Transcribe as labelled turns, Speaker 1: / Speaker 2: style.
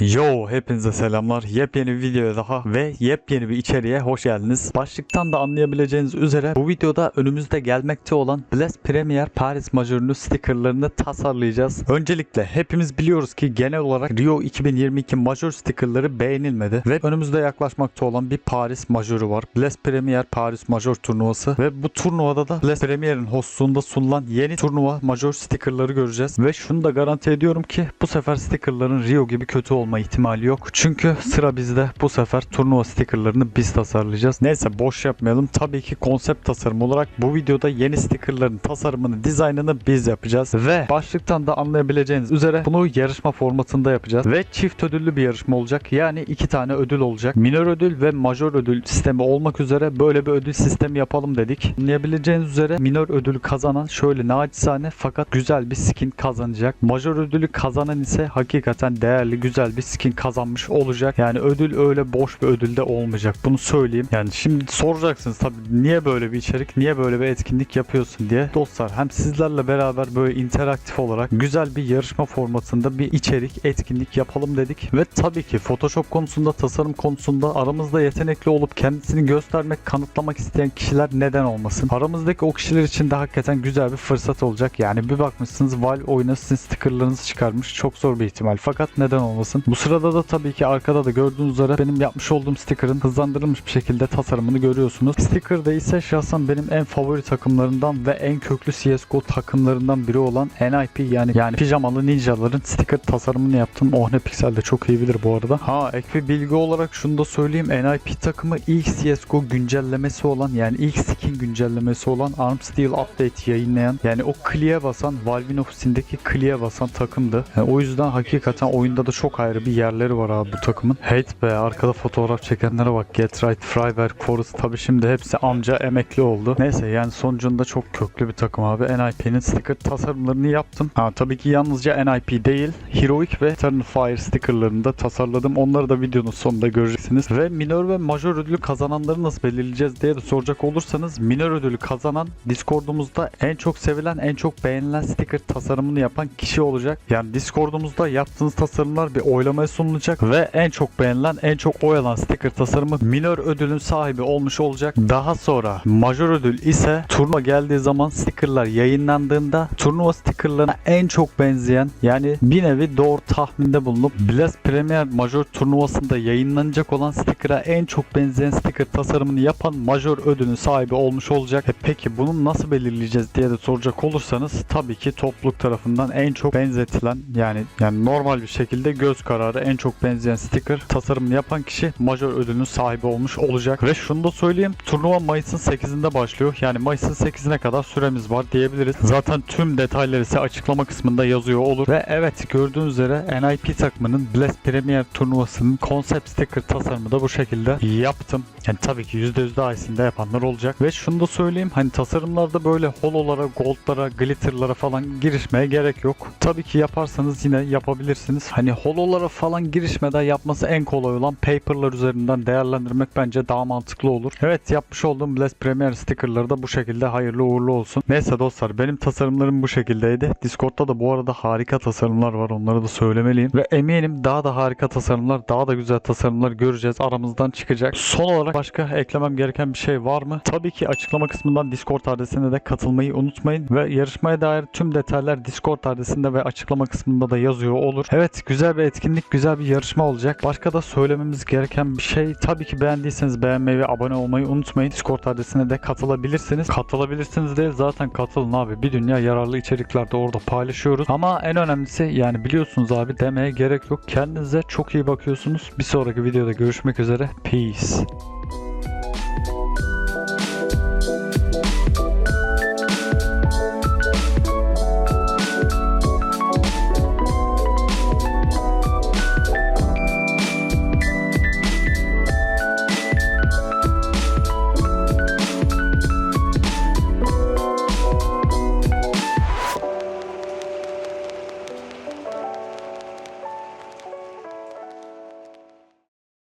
Speaker 1: Yo hepinize selamlar. Yepyeni bir videoya daha ve yepyeni bir içeriğe hoş geldiniz. Başlıktan da anlayabileceğiniz üzere bu videoda önümüzde gelmekte olan Blast Premier Paris Major'unu stickerlarını tasarlayacağız. Öncelikle hepimiz biliyoruz ki genel olarak Rio 2022 Major stickerları beğenilmedi ve önümüzde yaklaşmakta olan bir Paris Major'u var. Blast Premier Paris Major turnuvası ve bu turnuvada da Blast Premier'in hostluğunda sunulan yeni turnuva Major stickerları göreceğiz ve şunu da garanti ediyorum ki bu sefer stickerların Rio gibi kötü olma ihtimali yok. Çünkü sıra bizde. Bu sefer turnuva stickerlarını biz tasarlayacağız. Neyse boş yapmayalım. Tabii ki konsept tasarım olarak bu videoda yeni stickerların tasarımını, dizaynını biz yapacağız. Ve başlıktan da anlayabileceğiniz üzere bunu yarışma formatında yapacağız. Ve çift ödüllü bir yarışma olacak. Yani iki tane ödül olacak. Minor ödül ve major ödül sistemi olmak üzere böyle bir ödül sistemi yapalım dedik. Anlayabileceğiniz üzere minor ödülü kazanan şöyle naçizane fakat güzel bir skin kazanacak. Major ödülü kazanan ise hakikaten değerli, güzel bir skin kazanmış olacak. Yani ödül öyle boş bir ödül de olmayacak. Bunu söyleyeyim. Yani şimdi soracaksınız tabii niye böyle bir içerik, niye böyle bir etkinlik yapıyorsun diye. Dostlar hem sizlerle beraber böyle interaktif olarak güzel bir yarışma formatında bir içerik, etkinlik yapalım dedik. Ve tabii ki Photoshop konusunda, tasarım konusunda aramızda yetenekli olup kendisini göstermek, kanıtlamak isteyen kişiler neden olmasın? Aramızdaki o kişiler için de hakikaten güzel bir fırsat olacak. Yani bir bakmışsınız Valve oyuna sizin stickerlarınızı çıkarmış. Çok zor bir ihtimal. Fakat neden olmasın? Bu sırada da tabii ki arkada da gördüğünüz üzere benim yapmış olduğum sticker'ın hızlandırılmış bir şekilde tasarımını görüyorsunuz. Sticker'da ise şahsen benim en favori takımlarından ve en köklü CSGO takımlarından biri olan NIP yani yani pijamalı ninjaların sticker tasarımını yaptım. Oh ne piksel de çok iyi bilir bu arada. Ha ek bir bilgi olarak şunu da söyleyeyim. NIP takımı ilk CSGO güncellemesi olan yani ilk skin güncellemesi olan Arm Steel Update yayınlayan yani o kliye basan Valve'in ofisindeki kliye basan takımdı. Yani o yüzden hakikaten oyunda da çok ayrı bir yerleri var abi bu takımın. Hate be arkada fotoğraf çekenlere bak. Get Right, Freiberg, Forrest tabi şimdi hepsi amca emekli oldu. Neyse yani sonucunda çok köklü bir takım abi. NIP'nin sticker tasarımlarını yaptım. Ha tabii ki yalnızca NIP değil. Heroic ve Eternal Fire stickerlarını da tasarladım. Onları da videonun sonunda göreceksiniz. Ve minor ve major ödülü kazananları nasıl belirleyeceğiz diye de soracak olursanız minor ödülü kazanan Discord'umuzda en çok sevilen, en çok beğenilen sticker tasarımını yapan kişi olacak. Yani Discord'umuzda yaptığınız tasarımlar bir oylamaya sunulacak ve en çok beğenilen, en çok oy alan sticker tasarımı minor ödülün sahibi olmuş olacak. Daha sonra major ödül ise turnuva geldiği zaman stickerlar yayınlandığında turnuva stickerlarına en çok benzeyen yani bir nevi doğru tahminde bulunup Blast Premier Major turnuvasında yayınlanacak olan sticker'a en çok benzeyen sticker tasarımını yapan major ödülün sahibi olmuş olacak. E peki bunu nasıl belirleyeceğiz diye de soracak olursanız tabii ki topluluk tarafından en çok benzetilen yani yani normal bir şekilde göz kararı en çok benzeyen sticker tasarımını yapan kişi major ödülünün sahibi olmuş olacak. Ve şunu da söyleyeyim turnuva Mayıs'ın 8'inde başlıyor. Yani Mayıs'ın 8'ine kadar süremiz var diyebiliriz. Zaten tüm detayları ise açıklama kısmında yazıyor olur. Ve evet gördüğünüz üzere NIP takımının Blast Premier turnuvasının konsept sticker tasarımı da bu şekilde yaptım. Yani tabii ki %100 daha iyisini de yapanlar olacak. Ve şunu da söyleyeyim hani tasarımlarda böyle hololara, goldlara, glitterlara falan girişmeye gerek yok. Tabii ki yaparsanız yine yapabilirsiniz. Hani hololara falan girişmeden yapması en kolay olan paperlar üzerinden değerlendirmek bence daha mantıklı olur. Evet yapmış olduğum Blast Premier stickerları da bu şekilde hayırlı uğurlu olsun. Neyse dostlar benim tasarımlarım bu şekildeydi. Discord'da da bu arada harika tasarımlar var onları da söylemeliyim. Ve eminim daha da harika tasarımlar, daha da güzel tasarımlar göreceğiz. Aramızdan çıkacak. Son olarak başka eklemem gereken bir şey var mı? Tabii ki açıklama kısmından Discord adresine de katılmayı unutmayın. Ve yarışmaya dair tüm detaylar Discord adresinde ve açıklama kısmında da yazıyor olur. Evet güzel bir etkinlik, güzel bir yarışma olacak. Başka da söylememiz gereken bir şey tabii ki beğendiyseniz beğenmeyi ve abone olmayı unutmayın. Discord adresine de katılabilirsiniz. Katılabilirsiniz değil zaten katılın abi. Bir dünya yararlı içerikler de orada paylaşıyoruz. Ama en önemlisi yani biliyorsunuz abi demeye gerek yok. Kendinize çok iyi bakıyorsunuz. Bir sonraki videoda görüşmek üzere. Peace.